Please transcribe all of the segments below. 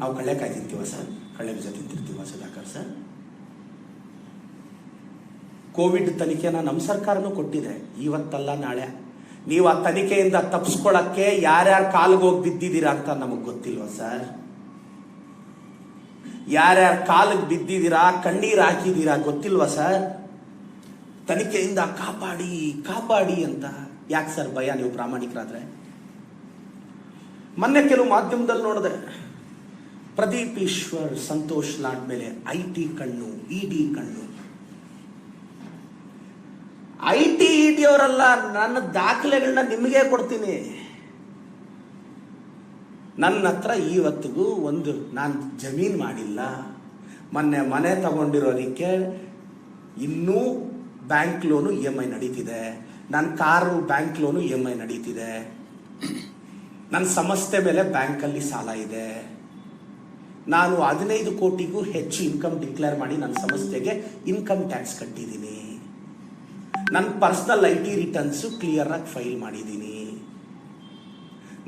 ನಾವು ಕಳ್ಳೆಕಾಯಿ ತಿಂತೀವ ಸರ್? ಕಳ್ಳೆ ಬೀಜ ತಿಂತಿರ್ತೀವ ಸುಧಾಕರ್ ಸರ್? ಕೋವಿಡ್ ತನಿಖೆನ ನಮ್ಮ ಸರ್ಕಾರನೂ ಕೊಟ್ಟಿದೆ. ಇವತ್ತಲ್ಲ ನಾಳೆ. ನೀವು ಆ ತನಿಖೆಯಿಂದ ತಪ್ಪಿಸ್ಕೊಳಕ್ಕೆ ಯಾರ್ಯಾರು ಕಾಲ್ಗೆ ಹೋಗಿ ಬಿದ್ದಿದ್ದೀರಾ ಅಂತ ನಮಗೆ ಗೊತ್ತಿಲ್ವಾ ಸರ್? ಯಾರ್ಯಾರ ಕಾಲಿಗೆ ಬಿದ್ದಿದ್ದೀರಾ, ಕಣ್ಣೀರು ಹಾಕಿದ್ದೀರಾ ಗೊತ್ತಿಲ್ವಾ ಸರ್? ತನಿಖೆಯಿಂದ ಕಾಪಾಡಿ ಕಾಪಾಡಿ ಅಂತ. ಯಾಕೆ ಸರ್ ಭಯ ನೀವು ಪ್ರಾಮಾಣಿಕರಾದ್ರೆ? ಮೊನ್ನೆ ಕೆಲವು ಮಾಧ್ಯಮದಲ್ಲಿ ನೋಡಿದೆ ಪ್ರದೀಪ್ ಈಶ್ವರ್ ಸಂತೋಷ್ ಲಾಡ್ ಮೇಲೆ ಐ ಟಿ ಕಣ್ಣು, ಇ ಡಿ ಕಣ್ಣು. ಐ ಟಿ, ಇ ಡಿ ಅವರೆಲ್ಲ, ನನ್ನ ದಾಖಲೆಗಳನ್ನ ನಿಮಗೆ ಕೊಡ್ತೀನಿ. ನನ್ನ ಹತ್ರ ಇವತ್ತಿಗೂ ಒಂದು ನಾನು ಜಮೀನು ಮಾಡಿಲ್ಲ. ಮೊನ್ನೆ ಮನೆ ತಗೊಂಡಿರೋದಕ್ಕೆ ಇನ್ನೂ bank loan E M I ನಡೀತಿದೆ. ನನ್ನ car bank loan E M I ನಡೀತಿದೆ. ನನ್ನ ಸಂಸ್ಥೆ ಮೇಲೆ ಬ್ಯಾಂಕಲ್ಲಿ ಸಾಲ ಇದೆ. ನಾನು ಹದಿನೈದು ಕೋಟಿಗೂ ಹೆಚ್ಚು ಇನ್ಕಮ್ ಡಿಕ್ಲೇರ್ ಮಾಡಿ ನನ್ನ ಸಂಸ್ಥೆಗೆ ಇನ್ಕಮ್ ಟ್ಯಾಕ್ಸ್ ಕಟ್ಟಿದ್ದೀನಿ. ನನ್ನ personal I T returns clear ಆಗಿ ಫೈಲ್ ಮಾಡಿದ್ದೀನಿ.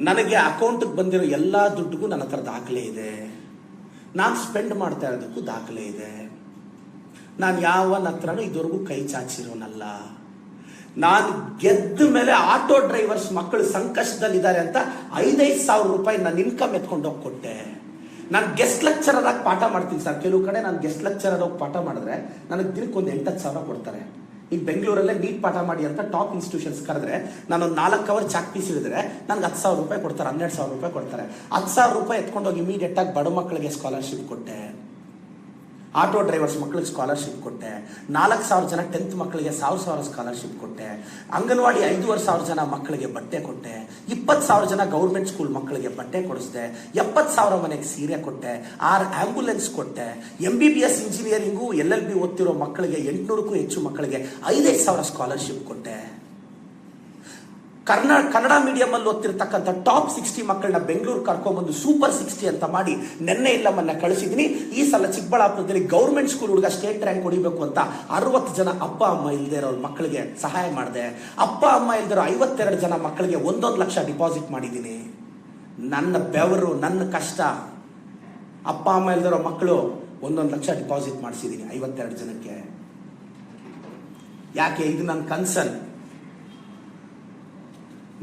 ನನಗೆ ಅಕೌಂಟ್ಗೆ ಬಂದಿರೋ ಎಲ್ಲ ದುಡ್ಡಿಗೂ ನನ್ನ ಹತ್ರ ದಾಖಲೆ ಇದೆ. ನಾನು ಸ್ಪೆಂಡ್ ಮಾಡ್ತಾ ಇರೋದಕ್ಕೂ ದಾಖಲೆ ಇದೆ. ನಾನು ಯಾವ ಹತ್ರನೂ ಇದುವರೆಗೂ ಕೈ ಚಾಚಿರೋನಲ್ಲ. ನಾನು ಗೆದ್ದ ಮೇಲೆ ಆಟೋ ಡ್ರೈವರ್ಸ್ ಮಕ್ಕಳು ಸಂಕಷ್ಟದಲ್ಲಿದ್ದಾರೆ ಅಂತ ಐದೈದು ಸಾವಿರ ರೂಪಾಯಿ ನನ್ನ ಇನ್ಕಮ್ ಎತ್ಕೊಂಡು ಹೋಗಿ ಕೊಟ್ಟೆ. ನಾನು ಗೆಸ್ಟ್ ಲೆಕ್ಚರರ್ ಆಗಿ ಪಾಠ ಮಾಡ್ತೀನಿ ಸರ್. ಕೆಲವು ಕಡೆ ನಾನು ಗೆಸ್ಟ್ ಲೆಕ್ಚರರ್ ಹೋಗಿ ಪಾಠ ಮಾಡಿದ್ರೆ ನನಗೆ ದಿನಕ್ಕೆ ಒಂದು ಎಂಟತ್ತು ಸಾವಿರ ಕೊಡ್ತಾರೆ. ಈಗ ಬೆಂಗಳೂರಲ್ಲೇ ನೀಟ್ ಪಾಠ ಮಾಡಿ ಅಂತ ಟಾಪ್ ಇನ್ಸ್ಟಿಟ್ಯೂಷನ್ಸ್ ಕರೆದ್ರೆ ನಾನು ಒಂದು ನಾಲ್ಕು ಅವರ್ ಚಾಕ್ ಪೀಸ್ ಹಿಡಿದ್ರೆ ನನಗೆ ಹತ್ತು ಸಾವಿರ ರೂಪಾಯಿ ಕೊಡ್ತಾರೆ, ಹನ್ನೆರಡು ಸಾವಿರ ರೂಪಾಯಿ ಕೊಡ್ತಾರೆ. ಹತ್ತು ಸಾವಿರ ರೂಪಾಯಿ ಎತ್ಕೊಂಡೋಗಿ ಇಮಿಡಿಯೇಟಾಗಿ ಬಡ ಮಕ್ಕಳಿಗೆ ಸ್ಕಾಲರ್ಶಿಪ್ ಕೊಟ್ಟೆ. ಆಟೋ ಡ್ರೈವರ್ಸ್ ಮಕ್ಕಳಿಗೆ ಸ್ಕಾಲರ್ಶಿಪ್ ಕೊಟ್ಟೆ. ನಾಲ್ಕು ಸಾವಿರ ಜನ ಟೆಂತ್ ಮಕ್ಕಳಿಗೆ ಸಾವಿರ ಸಾವಿರ ಸ್ಕಾಲರ್ಶಿಪ್ ಕೊಟ್ಟೆ. ಅಂಗನವಾಡಿ ಐದೂವರೆ ಸಾವಿರ ಜನ ಮಕ್ಕಳಿಗೆ ಬಟ್ಟೆ ಕೊಟ್ಟೆ. ಇಪ್ಪತ್ತು ಸಾವಿರ ಜನ ಗೌರ್ಮೆಂಟ್ ಸ್ಕೂಲ್ ಮಕ್ಕಳಿಗೆ ಬಟ್ಟೆ ಕೊಡಿಸಿದೆ. ಎಪ್ಪತ್ತು ಸಾವಿರ ಮನೆಗೆ ಸೀರೆ ಕೊಟ್ಟೆ. ಆರು ಆಂಬ್ಯುಲೆನ್ಸ್ ಕೊಟ್ಟೆ. M B B S engineering L L B ಓದ್ತಿರೋ ಮಕ್ಕಳಿಗೆ ಎಂಟುನೂರಕ್ಕೂ ಹೆಚ್ಚು ಮಕ್ಕಳಿಗೆ ಐದೈದು ಸಾವಿರ ಸ್ಕಾಲರ್ಶಿಪ್ ಕೊಟ್ಟೆ. ಕನ್ನಡ ಕನ್ನಡ ಮೀಡಿಯಂ ಅಲ್ಲಿ ಓದ್ತಿರ್ತಕ್ಕಂಥ ಟಾಪ್ ಸಿಕ್ಸ್ಟಿ ಮಕ್ಕಳನ್ನ ಬೆಂಗಳೂರು ಕರ್ಕೊಂಬಂದು ಸೂಪರ್ ಸಿಕ್ಸ್ಟಿ ಅಂತ ಮಾಡಿ ನೆನ್ನೆ ಇಲ್ಲಮ್ಮನ್ನ ಮೊನ್ನೆ ಕಳಿಸಿದ್ದೀನಿ. ಈ ಸಲ ಚಿಕ್ಕಬಳ್ಳಾಪುರದಲ್ಲಿ ಗೌರ್ಮೆಂಟ್ ಸ್ಕೂಲ್ ಹುಡುಗ ಸ್ಟೇಟ್ ರ್ಯಾಂಕ್ ಹೊಡಿಬೇಕು ಅಂತ ಅರವತ್ತು ಜನ ಅಪ್ಪ, ಅಮ್ಮ ಇಲ್ಲದೆ ಇರೋ ಮಕ್ಕಳಿಗೆ ಸಹಾಯ ಮಾಡಿದೆ. ಅಪ್ಪ, ಅಮ್ಮ ಇಲ್ದಿರೋ ಐವತ್ತೆರಡು ಜನ ಮಕ್ಕಳಿಗೆ ಒಂದೊಂದು ಲಕ್ಷ ಡಿಪಾಸಿಟ್ ಮಾಡಿದ್ದೀನಿ. ನನ್ನ ಬೆವರು, ನನ್ನ ಕಷ್ಟ. ಅಪ್ಪ, ಅಮ್ಮ ಇಲ್ದಿರೋ ಮಕ್ಕಳು ಒಂದೊಂದು ಲಕ್ಷ ಡಿಪಾಸಿಟ್ ಮಾಡಿಸಿದ್ದೀನಿ ಐವತ್ತೆರಡು ಜನಕ್ಕೆ. ಯಾಕೆ? ಇದು ನನ್ನ ಕನ್ಸರ್ನ್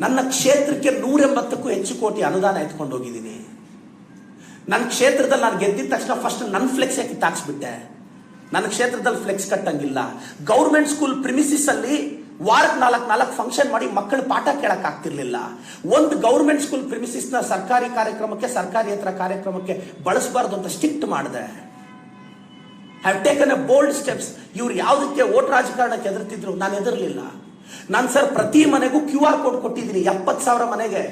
ನನ್ನ ಕ್ಷೇತ್ರಕ್ಕೆ ನೂರೆಂಬತ್ತಕ್ಕೂ ಹೆಚ್ಚು ಕೋಟಿ ಅನುದಾನ ಎತ್ಕೊಂಡು ಹೋಗಿದ್ದೀನಿ. ನನ್ನ ಕ್ಷೇತ್ರದಲ್ಲಿ ನಾನು ಗೆದ್ದಿದ ತಕ್ಷಣ ಫಸ್ಟ್ ನನ್ನ ಫ್ಲೆಕ್ಸ್ ಕಿತ್ತಾಕ್ಸ್ಬಿಟ್ಟೆ ನನ್ನ ಕ್ಷೇತ್ರದಲ್ಲಿ ಫ್ಲೆಕ್ಸ್ ಕಟ್ಟಂಗಿಲ್ಲ. ಗೌರ್ಮೆಂಟ್ ಸ್ಕೂಲ್ ಪ್ರಿಮಿಸಿಸ್ ಅಲ್ಲಿ ವಾರಕ್ಕೆ ನಾಲ್ಕು ನಾಲ್ಕು ಫಂಕ್ಷನ್ ಮಾಡಿ ಮಕ್ಕಳು ಪಾಠ ಕೇಳಕ್ ಆಗ್ತಿರ್ಲಿಲ್ಲ. ಒಂದು ಗೌರ್ಮೆಂಟ್ ಸ್ಕೂಲ್ ಪ್ರಿಮಿಸಿಸ್ನ ಸರ್ಕಾರಿ ಕಾರ್ಯಕ್ರಮಕ್ಕೆ ಸರ್ಕಾರಿಯೇತರ ಕಾರ್ಯಕ್ರಮಕ್ಕೆ ಬಳಸಬಾರ್ದು ಅಂತ ಸ್ಟಿಕ್ಟ್ ಮಾಡಿದೆ. Have taken a bold steps ಇವ್ರು ಯಾವುದಕ್ಕೆ ಓಟ್ ರಾಜಕಾರಣಕ್ಕೆ ಎದುರ್ತಿದ್ರು ನಾನು ಎದುರಲಿಲ್ಲ ನಾನು ಸರ್ ಪ್ರತಿ ಮನೆಗೂ ಕ್ಯೂ ಆರ್ ಕೋಡ್ ಕೊಟ್ಟಿದ್ದೀನಿ, ಎಪ್ಪತ್ತು ಸಾವಿರ ಮನೆಗೆ.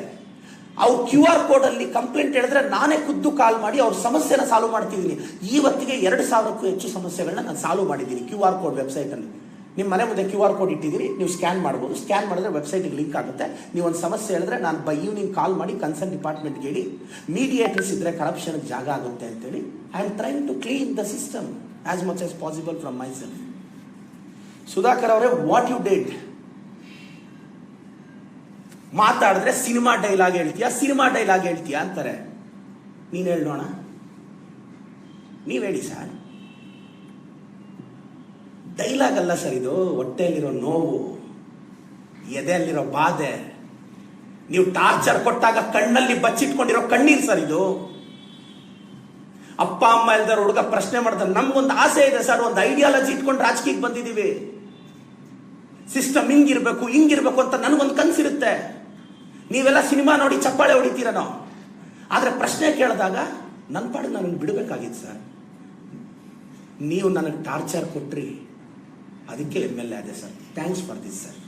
ಅವ್ರು ಕ್ಯೂ ಆರ್ ಕೋಡ್ ಅಲ್ಲಿ ಕಂಪ್ಲೇಂಟ್ ಹೇಳಿದ್ರೆ ನಾನೇ ಖುದ್ದು ಕಾಲ್ ಮಾಡಿ ಅವ್ರ ಸಮಸ್ಯೆನ ಸಾಲ್ವ್ ಮಾಡ್ತಿದ್ದೀನಿ. ಇವತ್ತಿಗೆ ಎರಡು ಸಾವಿರಕ್ಕೂ ಹೆಚ್ಚು ಸಮಸ್ಯೆಗಳನ್ನ ನಾನು ಸಾಲ್ವ್ ಮಾಡಿದ್ದೀನಿ ಕ್ಯೂ ಆರ್ ಕೋಡ್ ವೆಬ್ಸೈಟ್ ಅಲ್ಲಿ ನಿಮ್ಮ ಮನೆ ಮುಂದೆ ಕ್ಯೂ ಆರ್ ಕೋಡ್ ಇಟ್ಟಿದ್ದೀರಿ, ನೀವು ಸ್ಕ್ಯಾನ್ ಮಾಡ್ಬೋದು. ಸ್ಕ್ಯಾನ್ ಮಾಡಿದ್ರೆ ವೆಬ್ಸೈಟ್ಗೆ ಲಿಂಕ್ ಆಗುತ್ತೆ. ನೀವು ಒಂದು ಸಮಸ್ಯೆ ಹೇಳಿದ್ರೆ ನಾನು ಬೈ ಈವ್ನಿಂಗ್ ಕಾಲ್ ಮಾಡಿ ಕನ್ಸರ್ನ್ ಡಿಪಾರ್ಟ್ಮೆಂಟ್ಗೆ ಹೇಳಿ, ಮೀಡಿಯೇಟರ್ಸ್ ಇದ್ರೆ ಕರಪ್ಷನ್ಗೆ ಜಾಗ ಆಗುತ್ತೆ ಅಂತೇಳಿ I am trying to clean the system as much as possible from myself Sudhakar ಅವರೇ ವಾಟ್ ಯು ಡೇಟ್ ಮಾತಾಡಿದ್ರೆ ಸಿನಿಮಾ ಡೈಲಾಗ್ ಹೇಳ್ತೀಯಾ, ಸಿನಿಮಾ ಡೈಲಾಗ್ ಹೇಳ್ತೀಯಾ ಅಂತಾರೆ. ನೀನು ಹೇಳೋಣ. ನೀವು ಹೇಳಿ ಸರ್. ಡೈಲಾಗ್ ಅಲ್ಲ ಸರ್ ಇದು, ಹೊಟ್ಟೆಯಲ್ಲಿರೋ ನೋವು, ಎದೆಯಲ್ಲಿರೋ ಬಾಧೆ. ನೀವು ಟಾರ್ಚರ್ ಕೊಟ್ಟಾಗ ಕಣ್ಣಲ್ಲಿ ಬಚ್ಚಿಟ್ಕೊಂಡಿರೋ ಕಣ್ಣೀರ್ ಸರ್ ಇದು. ಅಪ್ಪ, ಅಮ್ಮ ಇಲ್ದಾರ ಹುಡುಗ ಪ್ರಶ್ನೆ ಮಾಡ್ತಾರೆ. ನಮ್ಗೊಂದು ಆಸೆ ಇದೆ ಸರ್, ಒಂದು ಐಡಿಯಾಲಜಿ ಇಟ್ಕೊಂಡು ರಾಜಕೀಯಕ್ಕೆ ಬಂದಿದ್ದೀವಿ ಸಿಸ್ಟಮ್ ಹಿಂಗಿರ್ಬೇಕು ಹಿಂಗಿರ್ಬೇಕು ಅಂತ ನನಗೊಂದು ಕನ್ಸಿರುತ್ತೆ. ನೀವೆಲ್ಲ ಸಿನಿಮಾ ನೋಡಿ ಚಪ್ಪಾಳೆ ಹೊಡಿತೀರ ನಾವು? ಆದರೆ ಪ್ರಶ್ನೆ ಕೇಳಿದಾಗ ನನ್ನ ಪಾಡು ನನಗೆ ಬಿಡಬೇಕಾಗಿತ್ತು ಸರ್. ನೀವು ನನಗೆ ಟಾರ್ಚರ್ ಕೊಟ್ರಿ, ಅದಕ್ಕೆ ಎಂ ಎಲ್ ಎ ಅದೇ sir. Thanks for this sir.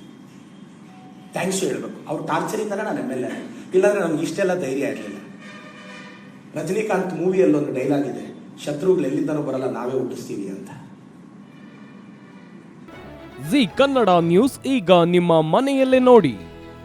Thanks ಹೇಳಬೇಕು. ಅವ್ರ ಟಾರ್ಚರಿಂದಲೇ ನಾನು ಎಂ ಎಲ್ ಎ ಇಲ್ಲಾಂದರೆ ನಮ್ಗೆ ಇಷ್ಟೆಲ್ಲ ಧೈರ್ಯ ಇರಲಿಲ್ಲ. ರಜನಿಕಾಂತ್ ಮೂವಿಯಲ್ಲೊಂದು ಡೈಲಾಗ್ ಇದೆ ಶತ್ರುಗಳು ಎಲ್ಲಿಂದನೂ ಬರಲ್ಲ, ನಾವೇ ಹುಟ್ಟಿಸ್ತೀವಿ ಅಂತ. ಜಿ ಕನ್ನಡ ನ್ಯೂಸ್ ಈಗ ನಿಮ್ಮ ಮನೆಯಲ್ಲೇ ನೋಡಿ.